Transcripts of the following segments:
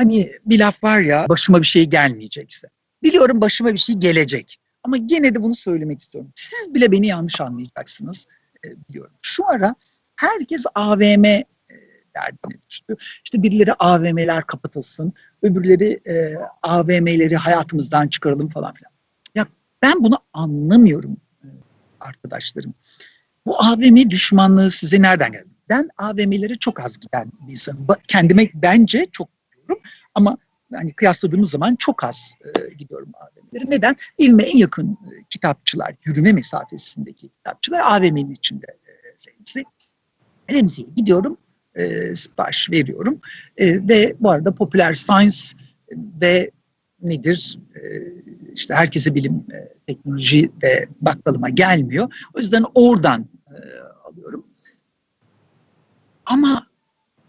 Hani bir laf var ya başıma bir şey gelmeyecekse. Biliyorum başıma bir şey gelecek. Ama gene de bunu söylemek istiyorum. Siz bile beni yanlış anlayacaksınız e, biliyorum. Şu ara herkes AVM e, derdine düştü. İşte birileri AVM'ler kapatılsın, öbürleri e, AVM'leri hayatımızdan çıkaralım falan filan. Ya ben bunu anlamıyorum e, arkadaşlarım. Bu AVM düşmanlığı size nereden geldi? Ben AVM'lere çok az giden bir insanım. Kendime bence çok gidiyorum ama yani kıyasladığımız zaman çok az e, gidiyorum AVM'lere. Neden? Evime en yakın e, kitapçılar, yürüme mesafesindeki kitapçılar AVM'nin içinde e, Remzi. Remzi'ye gidiyorum, e, sipariş veriyorum E, ve bu arada Popüler Science ve nedir? E, işte herkese bilim, e, teknoloji de bakkalıma gelmiyor. O yüzden oradan e, alıyorum. Ama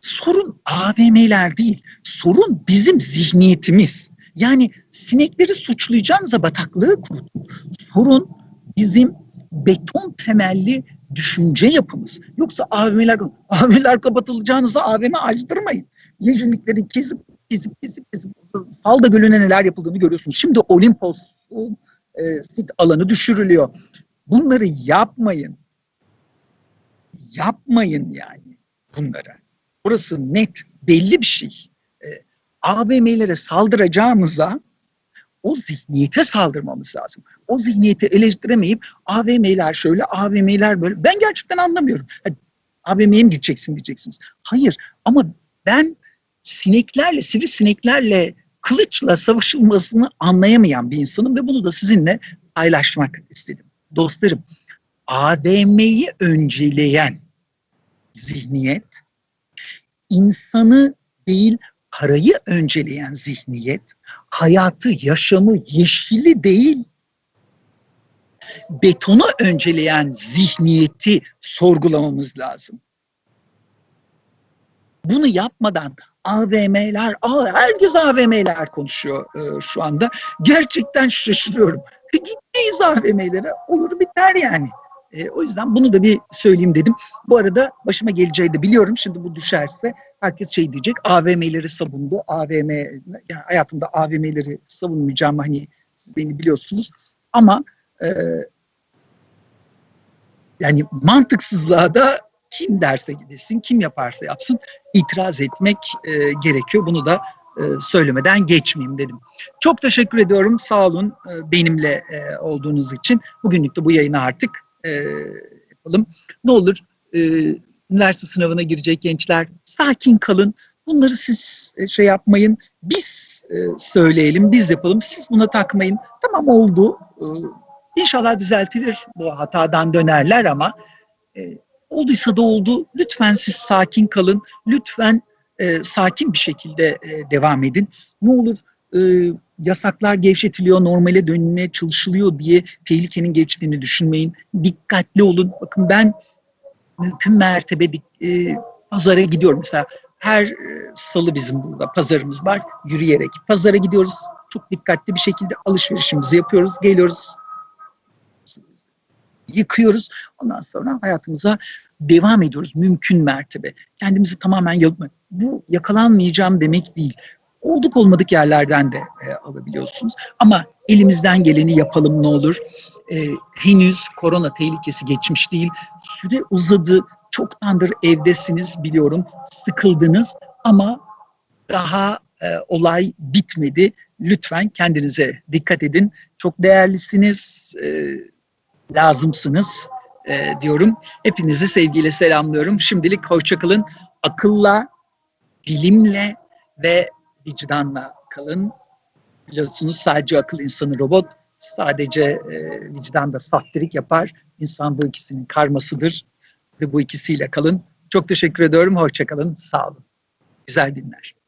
sorun AVM'ler değil. Sorun bizim zihniyetimiz. Yani sinekleri suçlayacağınıza bataklığı kurutun. Sorun bizim beton temelli düşünce yapımız. Yoksa AVM'ler, AVM'ler kapatılacağınıza AVM açtırmayın. Yeşillikleri kesip kesip kesip kesip Salda Gölü'ne neler yapıldığını görüyorsunuz. Şimdi Olimpos'un e, sit alanı düşürülüyor. Bunları yapmayın. Yapmayın yani bunları. Burası net, belli bir şey. E, AVM'lere saldıracağımıza o zihniyete saldırmamız lazım. O zihniyeti eleştiremeyip AVM'ler şöyle, AVM'ler böyle. Ben gerçekten anlamıyorum. AVM'ye mi gideceksin diyeceksiniz. Hayır ama ben sineklerle, sivrisineklerle kılıçla savaşılmasını anlayamayan bir insanım ve bunu da sizinle paylaşmak istedim. Dostlarım, AVM'yi önceleyen zihniyet, insanı değil parayı önceleyen zihniyet, hayatı, yaşamı, yeşili değil, betonu önceleyen zihniyeti sorgulamamız lazım. Bunu yapmadan AVM'ler, herkes AVM'ler konuşuyor e, şu anda. Gerçekten şaşırıyorum. E, gitmeyiz AVM'lere, olur biter yani. E, o yüzden bunu da bir söyleyeyim dedim. Bu arada başıma geleceği de biliyorum. Şimdi bu düşerse herkes şey diyecek. AVM'leri savundu. AVM, yani hayatımda AVM'leri savunmayacağım hani siz beni biliyorsunuz. Ama e, yani mantıksızlığa da kim derse gidesin, kim yaparsa yapsın itiraz etmek e, gerekiyor. Bunu da e, söylemeden geçmeyeyim dedim. Çok teşekkür ediyorum. Sağ olun e, benimle e, olduğunuz için. Bugünlük de bu yayını artık e, yapalım. Ne olur e, üniversite sınavına girecek gençler sakin kalın. Bunları siz e, şey yapmayın. Biz e, söyleyelim, biz yapalım. Siz buna takmayın. Tamam oldu. E, İnşallah düzeltilir. Bu hatadan dönerler ama e, olduysa da oldu. Lütfen siz sakin kalın. Lütfen sakin bir şekilde devam edin. Ne olur yasaklar gevşetiliyor, normale dönmeye çalışılıyor diye tehlikenin geçtiğini düşünmeyin. Dikkatli olun. Bakın ben mümkün mertebe e, pazara gidiyorum. Mesela her e, salı bizim burada pazarımız var. Yürüyerek pazara gidiyoruz. Çok dikkatli bir şekilde alışverişimizi yapıyoruz. Geliyoruz. Yıkıyoruz. Ondan sonra hayatımıza devam ediyoruz mümkün mertebe. Kendimizi tamamen yakma. Bu yakalanmayacağım demek değil. Olduk olmadık yerlerden de e, alabiliyorsunuz. Ama elimizden geleni yapalım ne olur. E, henüz korona tehlikesi geçmiş değil. Süre uzadı. Çoktandır evdesiniz biliyorum. Sıkıldınız ama daha e, olay bitmedi. Lütfen kendinize dikkat edin. Çok değerlisiniz, e, lazımsınız e, diyorum. Hepinizi sevgiyle selamlıyorum. Şimdilik hoşçakalın. Akılla, bilimle ve vicdanla kalın. Biliyorsunuz sadece akıl insanı robot, sadece e, vicdan da saftirik yapar. İnsan bu ikisinin karmasıdır. Ve bu ikisiyle kalın. Çok teşekkür ediyorum. Hoşçakalın. Sağ olun. Güzel günler.